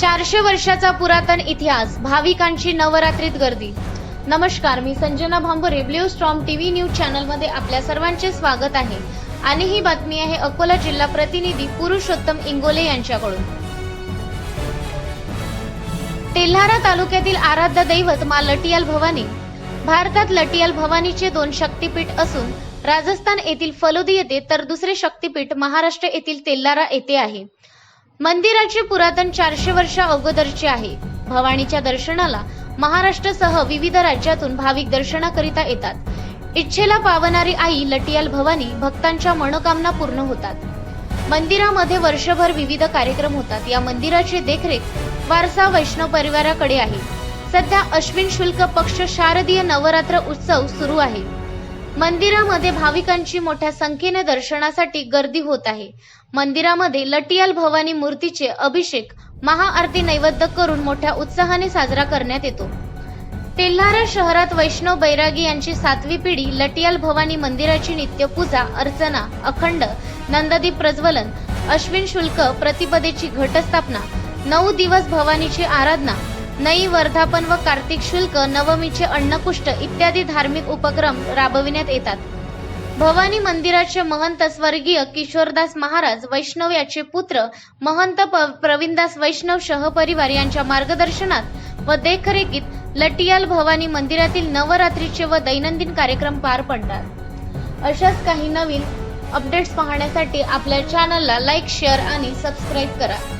चारशे वर्षाचा पुरातन इतिहास भाविकांची नवरात्रीत गर्दी. नमस्कार मी Sanjana Bhambare blue storm TV news चॅनलमध्ये आपल्या सर्वांचे स्वागत आहे. आणि ही बातमी आहे अकोला जिल्हा प्रतिनिधी पुरुषोत्तम इंगोले यांच्याकडून. तेल्हारा तालुक्यातील आराध्य दैवत मा लटियाल भवानी. भारतात लटियाल भवानीचे दोन शक्तीपीठ असून राजस्थान येथील फलोदी येथे तर दुसरे शक्तीपीठ महाराष्ट्र येथील तेल्लारा येथे आहे. मंदिराचे पुरातन चारशे वर्ष अगोदरचे आहे. भवानीच्या दर्शनाला महाराष्ट्रासह विविध राज्यातून भाविक दर्शनाकरिता येतात. इच्छेला पावणारी आई लटियाल भवानी भक्तांच्या मनोकामना पूर्ण होतात. मंदिरामध्ये वर्षभर विविध कार्यक्रम होतात. या मंदिराची देखरेख वारसा वैष्णव परिवाराकडे आहे. सध्या अश्विन शुल्क पक्ष शारदीय नवरात्र उत्सव सुरू आहे. मंदिरामध्ये भाविकांची मोठ्या संख्येने दर्शनासाठी गर्दी होत आहे. मंदिरामध्ये लटियाल भवानी मूर्तीचे अभिषेक महाआरती नैवेद्य करून मोठ्या उत्साहाने साजरा करण्यात येतो. तेल्हारा शहरात वैष्णव बैरागी यांची सातवी पिढी लटियाल भवानी मंदिराची नित्यपूजा अर्चना अखंड नंददीप प्रज्वलन अश्विन शुल्क प्रतिपदेची घटस्थापना नऊ दिवस भवानीची आराधना नई वर्धापन व कार्तिक शुल्क नवमीचे अन्नकुष्ट इत्यादी धार्मिक उपक्रम राबविण्यात येतात. भवानी मंदिराचे महंत स्वर्गीय किशोरदास महाराज वैष्णव याचे पुत्र महंत प- प्रवीणदास वैष्णव सहपरिवार यांच्या मार्गदर्शनात व देखरेखीत लटियाल भवानी मंदिरातील नवरात्रीचे व दैनंदिन कार्यक्रम पार पडतात अशाच काही नवीन अपडेट्स पाहण्यासाठी आपल्या चॅनलला लाईक शेअर आणि सबस्क्राईब करा.